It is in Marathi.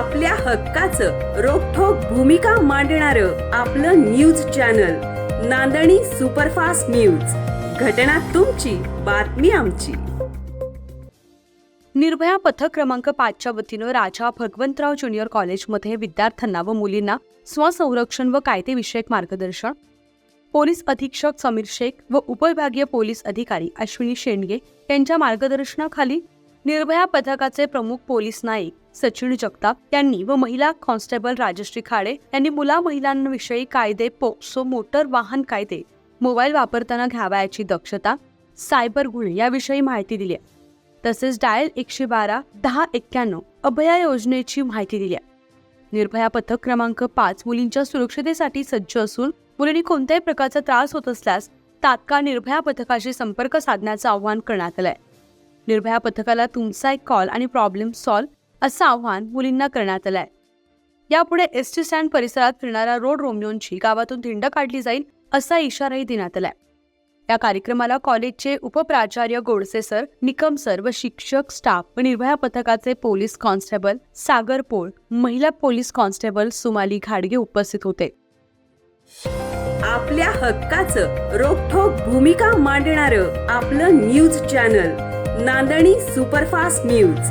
आपल्या हक्काचं रोखोक भूमिका मांडणार आपलं न्यूज चॅनल नांदणी सुपरफास्ट न्यूज. घटना तुमची बातमी आमची. निर्भया पथक क्रमांक पाचच्या वतीनं राजा भगवंतराव ज्युनियर कॉलेजमध्ये विद्यार्थ्यांना व मुलींना स्वसंरक्षण व कायदेविषयक मार्गदर्शन. पोलीस अधीक्षक समीर शेख व उपविभागीय पोलीस अधिकारी अश्विनी शेंडगे यांच्या मार्गदर्शनाखाली निर्भया पथकाचे प्रमुख पोलीस नाईक सचिन जगताप यांनी व महिला कॉन्स्टेबल राजश्री खाडे यांनी मुला महिलांविषयी कायदे पोक्सो मोटर वाहन कायदे मोबाईल वापरताना घ्यावयाची दक्षता सायबर गुन्हे याविषयी माहिती दिली आहे. तसेच डायल एकशे बारा दहा एक्क्याण्णव अभया योजनेची माहिती दिली आहे. निर्भया पथक क्रमांक पाच मुलींच्या सुरक्षतेसाठी सज्ज असून मुलींनी कोणत्याही प्रकारचा त्रास होत असल्यास तात्काळ निर्भया पथकाशी संपर्क साधण्याचं आवाहन करण्यात आलंय निर्भया पथकाला तुमचा एक कॉल आणि प्रॉब्लेम सॉल्व्ह असं आव्हान मुलींना करण्यात आलंय. यापुढे एस टी स्टँड परिसरात फिरणाऱ्या रोड रोमियोंची गावातून धिंड काढली जाईल असा इशाराही देण्यात आलाय. या कार्यक्रमाला कॉलेजचे उपप्राचार्य गोडसे सर निकम सर व शिक्षक स्टाफ व निर्भया पथकाचे पोलीस कॉन्स्टेबल सागर पोळ महिला पोलीस कॉन्स्टेबल सुमाली घाडगे उपस्थित होते. आपल्या हक्काचं रोखोक भूमिका मांडणार आपलं न्यूज चॅनल नांदणी सुपरफास्ट न्यूज.